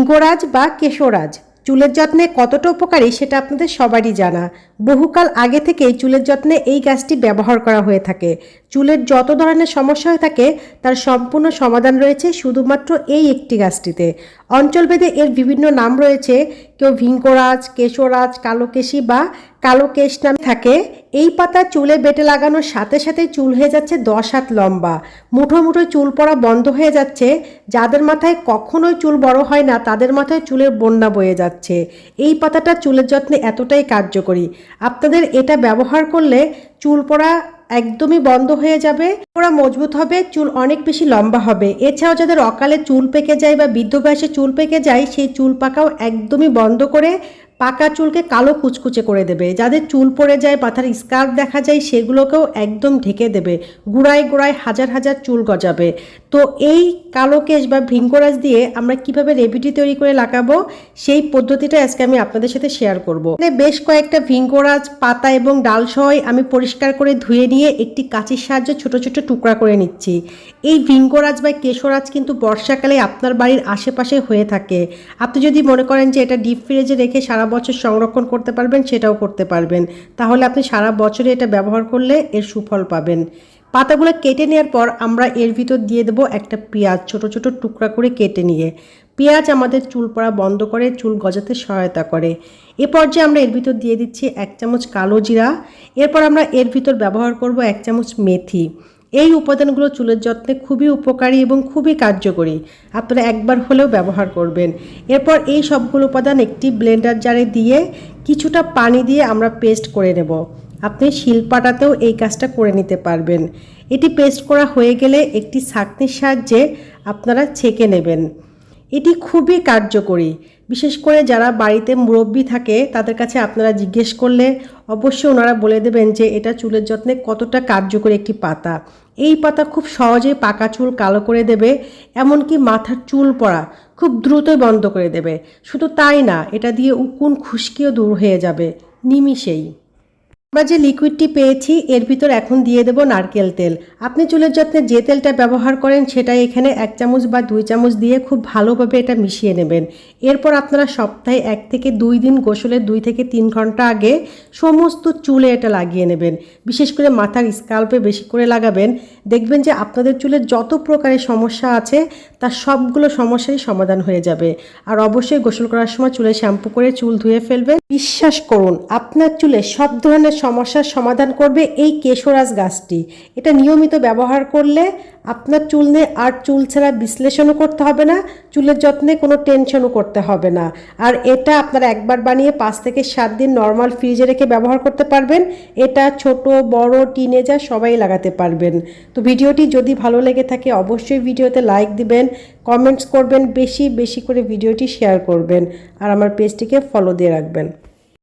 ভিঙ্গরাজ বা কেশরাজ, চুলের যত্নে কতটা উপকারী সেটা আপনাদের সবারই জানা। বহুকাল আগে থেকেই চুলের যত্নে এই গাছটি ব্যবহার করা হয়ে থাকে। চুলের যত ধরনের সমস্যা হয়ে থাকে, তার সম্পূর্ণ সমাধান রয়েছে শুধুমাত্র এই একটি গাছটিতে অঞ্চলভেদে এর বিভিন্ন নাম রয়েছে, কেউ ভিঙ্করাজ, কেশরাজ, কালোকেশি বা কালো কেশ নামে থাকে। এই পাতা চুলে বেটে লাগানোর সাথে সাথে চুল হয়ে যাচ্ছে দশ হাত লম্বা। মুঠো মুঠো চুল পড়া বন্ধ হয়ে যাচ্ছে। যাদের মাথায় কখনোই চুল বড় হয় না, তাদের মাথায় চুলের বন্যা বয়ে যাচ্ছে। এই পাতাটা চুলের যত্নে এতটাই কার্যকরী। আপনাদের এটা ব্যবহার করলে চুল পড়া একদমই বন্ধ হয়ে যাবে ওরা মজবুত হবে, চুল অনেক বেশি লম্বা হবে। এছাড়াও যাদের অকালে চুল পেকে যায় বা বৃদ্ধ বয়সে চুল পেকে যায়, সেই চুল পাকাও একদমই বন্ধ করে পাকা চুলকে কালো কুচকুচে করে দেবে। যাদের চুল পড়ে যায়, মাথার স্কার্ফ দেখা যায়, সেগুলোকেও একদম ঢেকে দেবে। গুড়ায় গুড়ায় হাজার হাজার চুল গজাবে। তো এই কালো কেশ বা ভিঙ্গরাজ দিয়ে আমরা কীভাবে রেবিটি তৈরি করে লাগাবো, সেই পদ্ধতিটা আজকে আমি আপনাদের সাথে শেয়ার করব। বেশ কয়েকটা ভিঙ্গরাজ পাতা এবং ডাল সহই আমি পরিষ্কার করে ধুয়ে নিয়ে একটি কাঁচির সাহায্যে ছোট ছোট টুকরা করে নিচ্ছি। এই ভিঙ্গরাজ বা কেশরাজ কিন্তু বর্ষাকালে আপনার বাড়ির আশেপাশে হয়ে থাকে। আপনি যদি মনে করেন যে এটা ডিপ ফ্রিজে রেখে সারা বছর সংরক্ষণ করতে পারবেন, সেটাও করতে পারবেন। তাহলে আপনি সারা বছরে এটা ব্যবহার করলে এর সুফল পাবেন। পাতাগুলো কেটে নেওয়ার পর আমরা এর ভিতর দিয়ে দেবো একটা পেঁয়াজ, ছোট ছোট টুকরা করে কেটে নিয়ে। পেঁয়াজ আমাদের চুল পড়া বন্ধ করে, চুল গজাতে সহায়তা করে। এ পর্যায়ে আমরা এর ভিতর দিয়ে দিচ্ছি এক চামচ কালো জিরা। এরপর আমরা এর ভিতর ব্যবহার করব এক চামচ মেথি। এই উপাদানগুলো চুলের যত্নে খুবই উপকারী এবং খুবই কার্যকরী। আপনারা একবার হলেও ব্যবহার করবেন। এরপর এই সবগুলো উপাদান একটি ব্লেন্ডার জারে দিয়ে কিছুটা পানি দিয়ে আমরা পেস্ট করে নেব। আপনি শিলপাটাতেও এই কাজটা করে নিতে পারবেন। এটি পেস্ট করা হয়ে গেলে একটি ছাঁকনির সাহায্যে আপনারা ছেঁকে নেবেন। এটি খুবই কার্যকরী। বিশেষ করে যারা বাড়িতে মুরব্বী থাকে, তাদের কাছে আপনারা জিজ্ঞেস করলে অবশ্যই ওনারা বলে দেবেন যে এটা চুলের যত্নে কতটা কার্যকরী একটি পাতা। এই পাতা খুব সহজেই পাকা চুল কালো করে দেবে, এমনকি মাথার চুল পড়া খুব দ্রুতই বন্ধ করে দেবে। শুধু তাই না, এটা দিয়ে উকুন খুশকিও দূর হয়ে যাবে, নিমিষেই। আমরা যে লিকুইডটি পেয়েছি, এর ভিতর এখন দিয়ে দেব নারকেল তেল। আপনি চুলের যত্নে যে তেলটা ব্যবহার করেন সেটা এখানে এক চামচ বা দুই চামচ দিয়ে খুব ভালোভাবে এটা মিশিয়ে নেবেন। এরপর আপনারা সপ্তাহে এক থেকে দুই দিন গোসলের দুই থেকে তিন ঘণ্টা আগে সমস্ত চুলে এটা লাগিয়ে নেবেন। বিশেষ করে মাথার স্কাল্পে বেশি করে লাগাবেন। দেখবেন যে আপনাদের চুলের যত প্রকারের সমস্যা আছে, তার সবগুলো সমস্যারই সমাধান হয়ে যাবে। আর অবশ্যই গোসল করার সময় চুলে শ্যাম্পু করে চুল ধুয়ে ফেলবেন। বিশ্বাস করুন, আপনার চুলে সব ধরনের সমস্যার সমাধান করবে এই কেশরাজ গাছটি। এটা নিয়মিত ব্যবহার করলে আপনার চুল নিয়ে আর চুল ছাড়া বিশ্লেষণও করতে হবে না, চুলের যত্নে কোনো টেনশনও করতে হবে না। আর এটা আপনারা একবার বানিয়ে পাঁচ থেকে সাত দিন নর্মাল ফ্রিজে রেখে ব্যবহার করতে পারবেন। এটা ছোট, বড় টিনেজার সবাই লাগাতে পারবেন। তো ভিডিওটি যদি ভালো লেগে থাকে অবশ্যই ভিডিওতে লাইক দিবেন কমেন্টস করবেন, বেশি বেশি করে ভিডিওটি শেয়ার করবেন। আর আমার পেজটিকে ফলো দিয়ে রাখবেন।